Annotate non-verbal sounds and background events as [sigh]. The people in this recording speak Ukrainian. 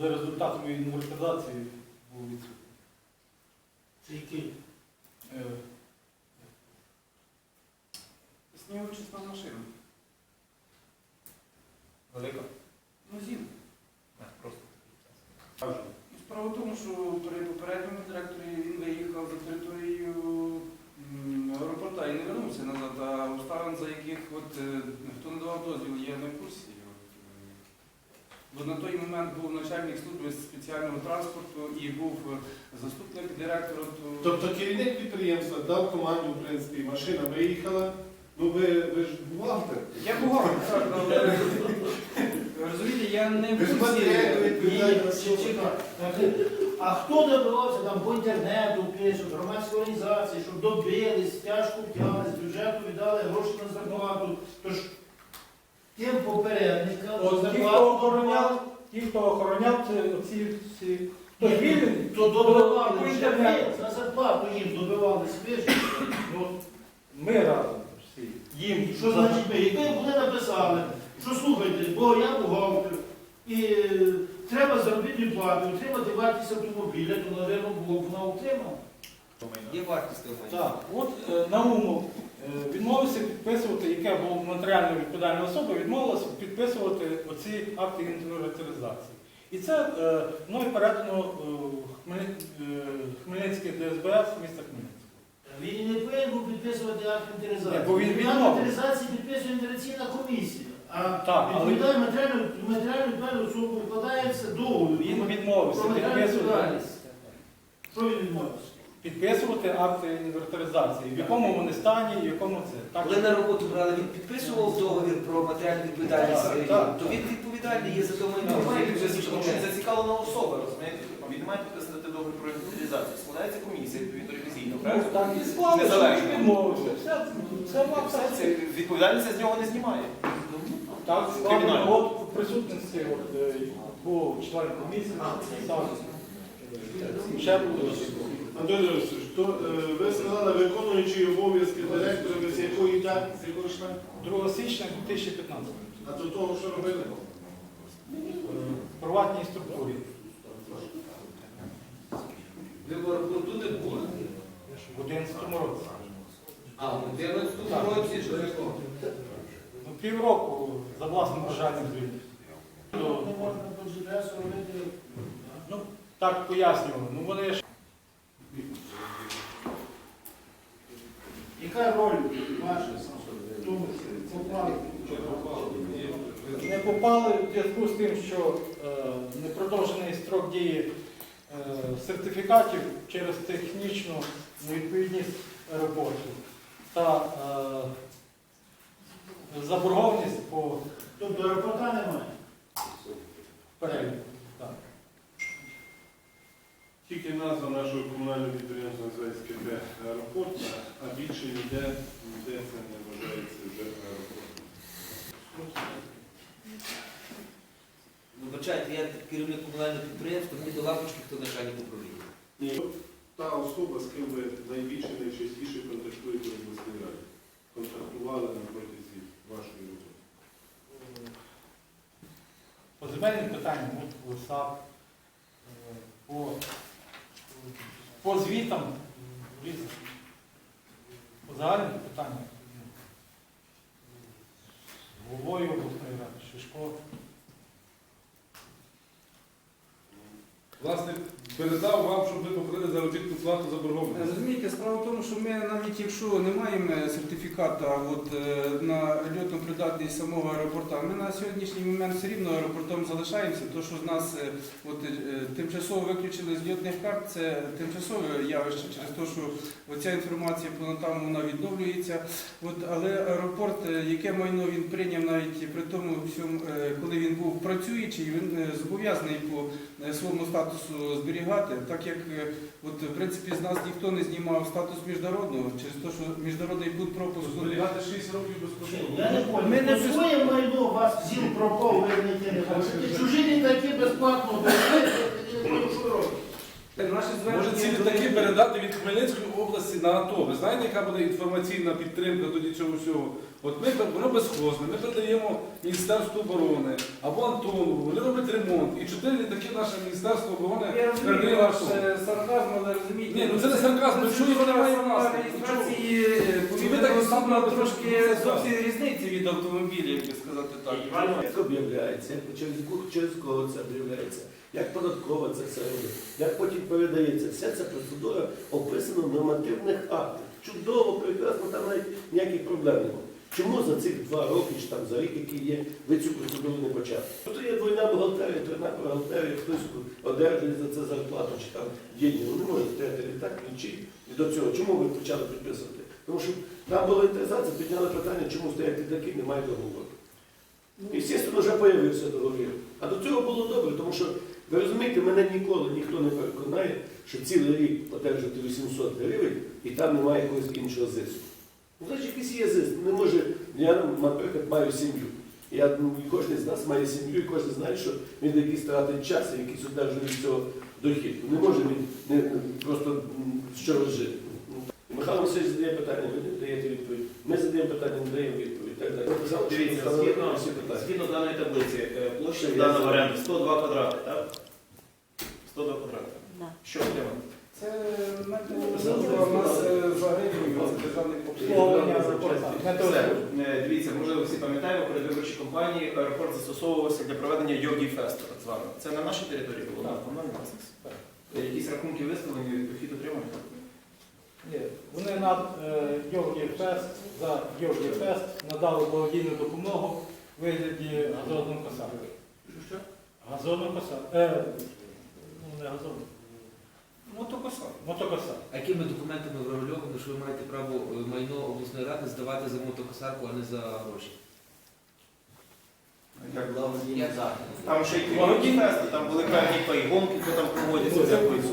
за результатами інвентаризації був відсутній. Це який? Е, Снігочисна машина. Велика? Ну, зім. Просто. Справа в тому, що при попередньому директорі він виїхав за територію аеропорта і не вернувся назад, а обставин, за яких от, е, хто не давав дозвіл, я не в курсі. Бо на той момент був начальник служби спеціального транспорту і був е, заступник директора. то- Тобто керівник підприємства дав команду, в принципі, машина виїхала. Ну ви, ви ж бухгалтер. Я бухгалтер, так, але розумієте, я не в Ви ж курсі. матеріально чи-. А хто добивався там по інтернету, пишуть, громадські організації, щоб добились, тяжко втягли, з бюджету віддали гроші на зарплату. Тож тим попередникам От ті, хто охороняв, ті, хто охороняв, це оці всі. Хто звільнений, то добивали по вже інтернету. ви, на зарплату їм добивались пишуть. Ну, Ми разом всі. Їм що значить ми? Якби вони написали, що слухайте, бо я бухгалтер, і е, треба заробітну плату, отримати вартість автомобіля, то, мабуть, було б вона отримала. Є вартість того. Так, от е, Наумов е, відмовився підписувати, яке було матеріально відповідальна особа, відмовилася підписувати оці акти інвентаризації. І це е, мною передано е, Хмельни- е, Хмельницький ДСБС міста Хмельницького. Він не повинен був підписувати акт інвентаризації. Бо він Акт інвентаризації підписує інвентаризаційна комісія. А Так, але відповідає матеріальну матеріальну відповідальну особу вкладається договір. він відмовився підписувати. Що він відмовився? Підписувати акти інвентаризації, в якому вони стані, в якому це. Так, Коли на роботу брали, він підписував договір про матеріальну відповідальність, Так, так. то він відповідальний є за тому Він має він вже підписати, зі- це зацікавлена особа, розумієте? Він має підписати договір про інвентаризацію. Складається комісія відповідно ревізійно, Ну, правильно? так і склали, що Незалежно. він відмовився. Все, це вам Все, це відповідальність з нього не знімає. Так, Кримінально. от в присутності от, е, був член комісії, сам ще був. Анатолій Леонідович, то е, ви сказали, виконуючий обов'язки директора, з якої дати, з якого члена? 2 січня 2015 А до того, що робили? В приватній структурі. Ви в аеропорту не були? В 11 році. А, в 11 році що якого? Ну, півроку за власним бажанням звільнити. Не можна по GPS робити. Ну, так пояснювали. Ну вони ж Яка роль ваша в тому, що попали? не попали в зв'язку з тим, що е, непродовжений строк дії е, сертифікатів через технічну невідповідність аеропорту та е, заборгованість по Тобто аеропорта немає. переліку. Тільки назва нашого комунального підприємства називається КП аеропорт, а більше ніде, ніде це не вважається вже аеропортом. Вибачайте, я керівник комунального підприємства, мені до лампочки, хто начальник управління. Ні, та особа, з ким ви найбільше, найчастіше контактуєте в обласній раді, контактували на протязі вашої роботи. По земельним питанням, от ЛСАП, е, по, по звітам різних, по загальним питанням. Головою обласної Шишко. Власне, передав вам, щоб ви покрили заробітну плату за борговність. Розумієте, справа в тому, що ми навіть якщо не маємо сертифіката от, е, на льотну придатність самого аеропорта, ми на сьогоднішній момент все рівно аеропортом залишаємося, то що з нас е, от, е, тимчасово виключили з льотних карт, це тимчасове явище через те, що оця інформація по там вона відновлюється. От, але аеропорт, е, яке майно він прийняв навіть при тому всьому, е, коли він був працюючий, він е, зобов'язаний по е, своєму статусу зберігати, так як е, от, в принципі з нас ніхто не знімав статус міжнародного через те, що міжнародний пункт пропуск Зберігати 6 років безкоштовно. Я не понял. Ми не своє майно вас всім пропав, ви не не хочете. Чужі літаки безплатно [laughs] дали, що ви робите? Наші Може ці звернення літаки передати від Хмельницької області на АТО. Ви знаєте, яка буде інформаційна підтримка тоді цього всього? От ми воно безхозне, ми передаємо Міністерству оборони або Антонову, вони роблять ремонт. І чотири літаки наше Міністерство оборони Я розумію передає ваш АТО. е, сарказм, але. Ні, ну це не сарказм, ну чому його немає в нас? Реєстрації Ви повітряного так судна трошки зовсім різниці від автомобілів, як би сказати так. Як об'являється, через, через кого це об'являється, як податкова це все робить, як потім передається. Вся ця процедура описана в нормативних актах. Чудово, прекрасно, там навіть ніяких проблем немає. Чому за цих два роки, чи там за рік, який є, ви цю процедуру не почали? Тут є двойна бухгалтерія, тройна бухгалтерія, хтось одержує за це зарплату, чи там дії. Ви не можете стояти літак, ключі. І до цього, чому ви почали підписувати? Тому що там була інтересація, підняли питання, чому стоять літаки, немає договору. І звісно, вже з'явився договір. А до цього було добре, тому що, ви розумієте, мене ніколи ніхто не переконає, що цілий рік одержати 800 гривень і там немає якогось іншого зиску. Ну, значить, якийсь є зиск. Не може, я, наприклад, маю сім'ю. Я, ну, і кожен з нас має сім'ю, і кожен знає, що він якийсь тратить час і якийсь одержує від цього дохід. Ну, Не може він не, просто чогось жити. Михайло Васильович задає питання, ви не даєте відповідь. Ми задаємо питання, не даємо відповідь. Так. Написали, що Дивіться, згідно, всі питання. згідно даної таблиці, е, площа Що я дана в знаю. оренду 102 квадрати, так? 102 квадрати. Да. Що отримали? Це методика у нас е, за гривню, це державний Обслуговування аеропорту. Все. Е, Дивіться, можливо, всі пам'ятаємо, перед виборчій кампанії аеропорт застосовувався для проведення йогі фесту, так звано. Це на нашій території було Так. на комунальній. Так. Е, Якісь рахунки виставлені, дохід отримали? Ні, Вони на е, Фест за Йогі Фест надали благодійну допомогу в вигляді газонного косарки. Що? Газонного косарки. Е, ну, не газонного. Мотокоса. Мотокоса. А якими документами врегульовано, що ви маєте право е, майно обласної ради здавати за мотокосарку, а не за гроші? Як Там ще й благодійні фести, там були певні пайгонки, хто там проводяться. всякої